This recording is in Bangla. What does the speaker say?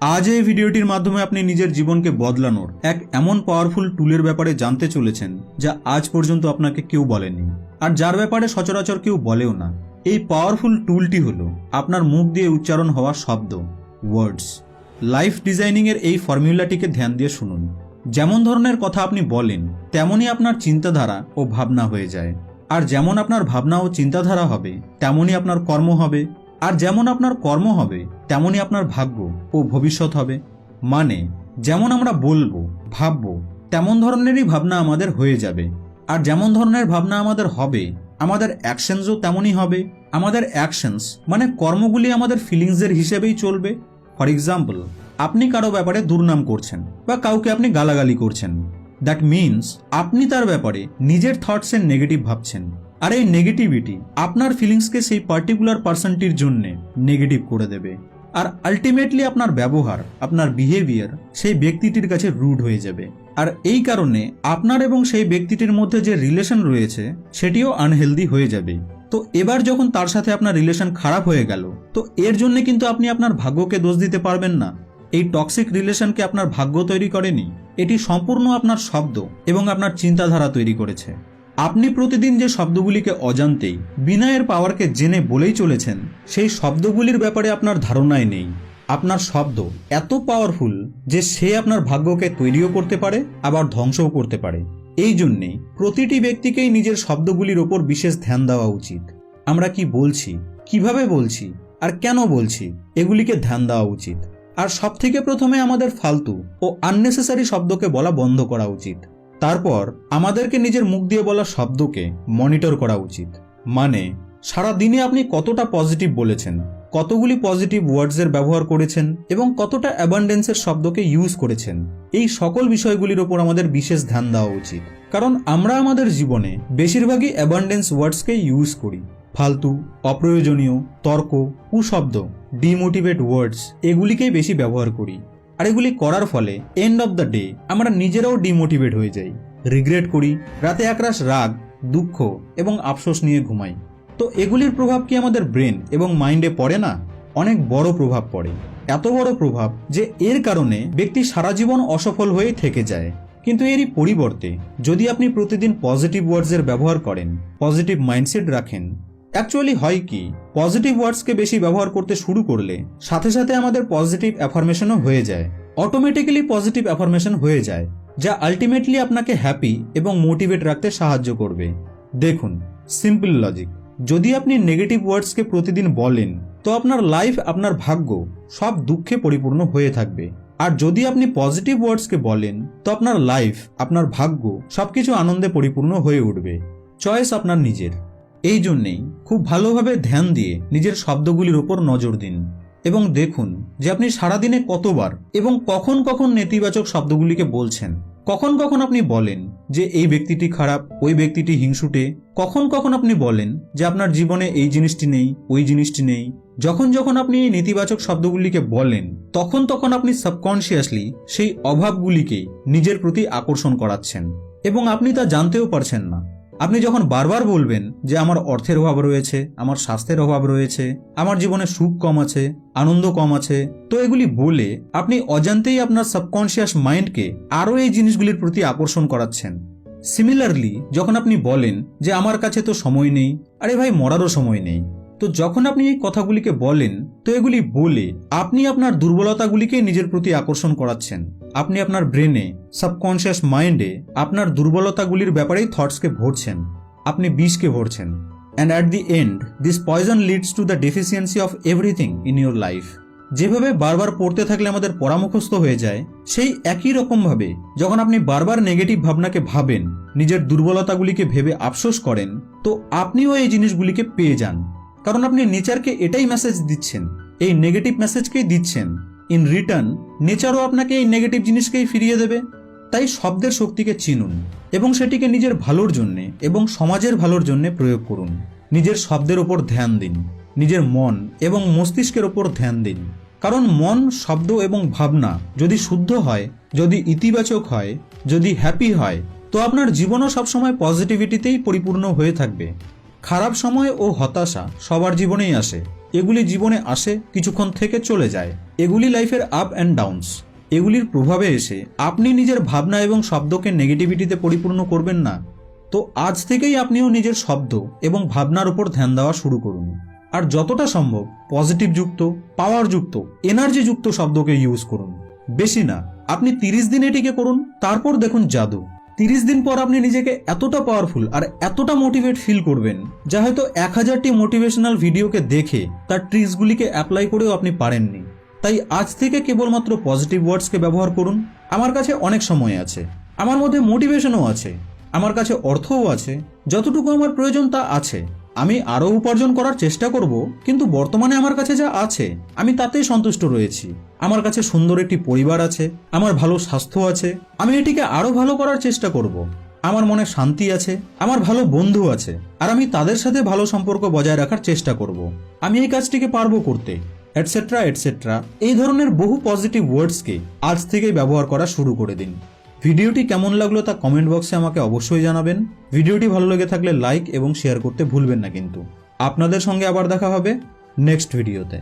আজ এই ভিডিওটির মাধ্যমে আপনি নিজের জীবনকে বদলানোর এক এমন পাওয়ারফুল টুলের ব্যাপারে জানতে চলেছেন, যা আজ পর্যন্ত আপনাকে কেউ বলেনি। আর যার ব্যাপারে সচরাচর কেউ বলেও না। এই পাওয়ারফুল টুলটি হলো আপনার মুখ দিয়ে উচ্চারণ হওয়া শব্দ ওয়ার্ডস লাইফ ডিজাইনিং এর এই ফর্মুলাটিকে ধ্যান দিয়ে শুনুন। যেমন ধরনের কথা আপনি বলেন, তেমনই আপনার চিন্তাধারা ও ভাবনা হয়ে যায়। আর যেমন আপনার ভাবনা ও চিন্তাধারা হবে, তেমনই আপনার কর্ম হবে আর যেমন আপনার কর্ম হবে, তেমনই আপনার ভাগ্য ও ভবিষ্যৎ হবে। মানে যেমন আমরা বলব, ভাববো, তেমন ধরনেরই ভাবনা আমাদের হয়ে যাবে। আর যেমন ধরনের ভাবনা আমাদের হবে, আমাদের অ্যাকশনসও তেমনই হবে। আমাদের অ্যাকশনস মানে কর্মগুলি আমাদের ফিলিংসের হিসেবেই চলবে। ফর এক্সাম্পল আপনি কারও ব্যাপারে দুর্নাম করছেন বা কাউকে আপনি গালাগালি করছেন। দ্যাট মিনস আপনি তার ব্যাপারে নিজের থটসের নেগেটিভ ভাবছেন। আর এই নেগেটিভিটি আপনার ফিলিংসকে সেই পার্টিকুলার পার্সনটির জন্য নেগেটিভ করে দেবে। আর আলটিমেটলি আপনার ব্যবহার, আপনার বিহেভিয়ার সেই ব্যক্তিটির কাছে রুড হয়ে যাবে। আর এই কারণে আপনার এবং সেই ব্যক্তিটির মধ্যে যে রিলেশন রয়েছে, সেটিও আনহেলদি হয়ে যাবে। তো এবার যখন তার সাথে আপনার রিলেশন খারাপ হয়ে গেল, তো এর জন্য কিন্তু আপনি আপনার ভাগ্যকে দোষ দিতে পারবেন না। এই টক্সিক রিলেশনকে আপনার ভাগ্য তৈরি করেনি, এটি সম্পূর্ণ আপনার শব্দ এবং আপনার চিন্তাধারা তৈরি করেছে। আপনি প্রতিদিন যে শব্দগুলিকে অজান্তেই বিনা এর পাওয়ারকে জেনে বলেই চলেছেন, সেই শব্দগুলির ব্যাপারে আপনার ধারণাই নেই। আপনার শব্দ এত পাওয়ারফুল যে সে আপনার ভাগ্যকে তৈরিও করতে পারে, আবার ধ্বংসও করতে পারে। এই জন্যেই প্রতিটি ব্যক্তিকেই নিজের শব্দগুলির ওপর বিশেষ ধ্যান দেওয়া উচিত। আমরা কি বলছি, কীভাবে বলছি, আর কেন বলছি, এগুলিকে ধ্যান দেওয়া উচিত। আর সব থেকে প্রথমে আমাদের ফালতু ও আননেসেসারি শব্দকে বলা বন্ধ করা উচিত। তারপর আমাদেরকে নিজের মুখ দিয়ে বলা শব্দকে মনিটর করা উচিত। মানে সারা দিনে আপনি কতটা পজিটিভ বলেছেন, কতগুলি পজিটিভ ওয়ার্ডসের ব্যবহার করেছেন এবং কতটা অ্যাবান্ডেন্সের শব্দকে ইউজ করেছেন, এই সকল বিষয়গুলির ওপর আমাদের বিশেষ ধ্যান দেওয়া উচিত। কারণ আমরা আমাদের জীবনে বেশিরভাগই অ্যাবান্ডেন্স ওয়ার্ডসকে ইউজ করি। ফালতু, অপ্রয়োজনীয়, তর্ক, কুশব্দ, ডিমোটিভেট ওয়ার্ডস, এগুলিকেই বেশি ব্যবহার করি। আর এগুলি করার ফলে এন্ড অফ দ্য ডে আমরা নিজেরাও ডিমোটিভেট হয়ে যাই। রিগ্রেট করি, রাতে একরাশ রাগ, দুঃখ এবং আফসোস নিয়ে ঘুমাই। তো এগুলির প্রভাব কি আমাদের ব্রেন এবং মাইন্ডে পড়ে না? অনেক বড় প্রভাব পড়ে। এত বড় প্রভাব যে এর কারণে ব্যক্তি সারা জীবন অসফল হয়েই থেকে যায়। কিন্তু এরই পরিবর্তে যদি আপনি প্রতিদিন পজিটিভ ওয়ার্ডসের ব্যবহার করেন পজিটিভ মাইন্ডসেট রাখেন অ্যাকচুয়ালি হয় কি? পজিটিভ ওয়ার্ডসকে বেশি ব্যবহার করতে শুরু করলে, সাথে সাথে আমাদের পজিটিভ অ্যাফার্মেশনও হয়ে যায়। অটোমেটিক্যালি পজিটিভ অ্যাফার্মেশন হয়ে যায়, যা আলটিমেটলি আপনাকে হ্যাপি এবং মোটিভেট রাখতে সাহায্য করবে। দেখুন সিম্পল লজিক যদি আপনি নেগেটিভ ওয়ার্ডসকে প্রতিদিন বলেন, তো আপনার লাইফ আপনার ভাগ্য সব দুঃখে পরিপূর্ণ হয়ে থাকবে। আর যদি আপনি পজিটিভ ওয়ার্ডসকে বলেন, তো আপনার লাইফ আপনার ভাগ্য সবকিছু আনন্দে পরিপূর্ণ হয়ে উঠবে। চয়েস আপনার নিজের। এই জন্যেই খুব ভালোভাবে ধ্যান দিয়ে নিজের শব্দগুলির ওপর নজর দিন এবং দেখুন যে আপনি সারাদিনে কতবার এবং কখন কখন নেতিবাচক শব্দগুলিকে বলছেন। কখন কখন আপনি বলেন যে এই ব্যক্তিটি খারাপ, ওই ব্যক্তিটি হিংসুটে। কখন কখন আপনি বলেন যে আপনার জীবনে এই জিনিসটি নেই, ওই জিনিসটি নেই। যখন যখন আপনি এই নেতিবাচক শব্দগুলিকে বলেন, তখন তখন আপনি সাবকনশিয়াসলি সেই অভাবগুলিকে নিজের প্রতি আকর্ষণ করাচ্ছেন এবং আপনি তা জানতেও পারছেন না। আপনি যখন বারবার বলবেন যে আমার অর্থের অভাব রয়েছে, আমার স্বাস্থ্যের অভাব রয়েছে, আমার জীবনে সুখ কম আছে, আনন্দ কম আছে, তো এগুলি বলে আপনি অজান্তেই আপনার সাবকনশিয়াস মাইন্ডকে আরও এই জিনিসগুলির প্রতি আকর্ষণ করাচ্ছেন। সিমিলারলি যখন আপনি বলেন যে আমার কাছে তো সময় নেই, আরে ভাই মরারও সময় নেই, তো যখন আপনি এই কথাগুলিকে বলেন, তো এগুলি বলে আপনি আপনার দুর্বলতাগুলিকে নিজের প্রতি আকর্ষণ করাচ্ছেন। আপনি আপনার ব্রেনে সাবকনশিয়াস মাইন্ডে আপনার দুর্বলতাগুলির ব্যাপারেই থটসকে ভরছেন। আপনি বিষকে ভরছেন। And at the end this poison leads to the deficiency of everything in your life যেভাবে বারবার পড়তে থাকলে আমাদের পরামুখস্থ হয়ে যায়, সেই একই রকমভাবে যখন আপনি বারবার নেগেটিভ ভাবনাকে ভাবেন, নিজের দুর্বলতাগুলিকে ভেবে আফসোস করেন, তো আপনিও এই জিনিসগুলিকে পেয়ে যান। কারণ আপনি নেচারকে এটাই মেসেজ দিচ্ছেন। এই নেগেটিভ মেসেজকেই দিচ্ছেন। ইন রিটার্ন নেচারও আপনাকে এই নেগেটিভ জিনিসকেই ফিরিয়ে দেবে। তাই শব্দের শক্তিকে চিনুন এবং সেটিকে নিজের ভালোর জন্যে এবং সমাজের ভালোর জন্যে প্রয়োগ করুন। নিজের শব্দের ওপর ধ্যান দিন, নিজের মন এবং মস্তিষ্কের ওপর ধ্যান দিন। কারণ মন শব্দ এবং ভাবনা যদি শুদ্ধ হয়, যদি ইতিবাচক হয়, যদি হ্যাপি হয়, তো আপনার জীবনও সবসময় পজিটিভিটিতেই পরিপূর্ণ হয়ে থাকবে। খারাপ সময় ও হতাশা সবার জীবনেই আসে। এগুলি জীবনে আসে কিছুক্ষণ থেকে চলে যায়। এগুলি লাইফের আপ অ্যান্ড ডাউনস এগুলির প্রভাবে এসে আপনি নিজের ভাবনা এবং শব্দকে নেগেটিভিটিতে পরিপূর্ণ করবেন না। তো আজ থেকেই আপনিও নিজের শব্দ এবং ভাবনার উপর ধ্যান দেওয়া শুরু করুন। আর যতটা সম্ভব পজিটিভ যুক্ত পাওয়ার যুক্ত এনার্জি যুক্ত শব্দকে ইউজ করুন। বেশি না, আপনি তিরিশ দিন এটিকে করুন, তারপর দেখুন জাদু। তিরিশ দিন পর আপনি নিজেকে এতটা পাওয়ারফুল আর এতটা মোটিভেট ফিল করবেন, যা হয়তো এক হাজারটি মোটিভেশনাল ভিডিওকে দেখে তার ট্রিক্সগুলিকে অ্যাপ্লাই করেও আপনি পারেননি। তাই আজ থেকে কেবলমাত্র পজিটিভ ওয়ার্ডসকে ব্যবহার করুন। আমার কাছে অনেক সময় আছে। আমার মধ্যে মোটিভেশনও আছে। আমার কাছে অর্থও আছে। যতটুকু আমার প্রয়োজন তা আছে। আমি আরও উপার্জন করার চেষ্টা করব, কিন্তু বর্তমানে আমার কাছে যা আছে, আমি তাতেই সন্তুষ্ট রয়েছি। আমার কাছে সুন্দর একটি পরিবার আছে। আমার ভালো স্বাস্থ্য আছে। আমি এটিকে আরও ভালো করার চেষ্টা করব। আমার মনে শান্তি আছে। আমার ভালো বন্ধু আছে। আর আমি তাদের সাথে ভালো সম্পর্ক বজায় রাখার চেষ্টা করব। আমি এই কাজটিকে পারব করতে। এটসেট্রা এটসেট্রা এই ধরনের বহু পজিটিভ ওয়ার্ডসকে আজ থেকেই ব্যবহার করা শুরু করে দিন। ভিডিওটি কেমন লাগল তা কমেন্ট বক্সে আমাকে অবশ্যই জানাবেন। ভিডিওটি ভালো লেগে থাকলে লাইক এবং শেয়ার করতে ভুলবেন না কিন্তু। আপনাদের সঙ্গে আবার দেখা হবে নেক্সট ভিডিওতে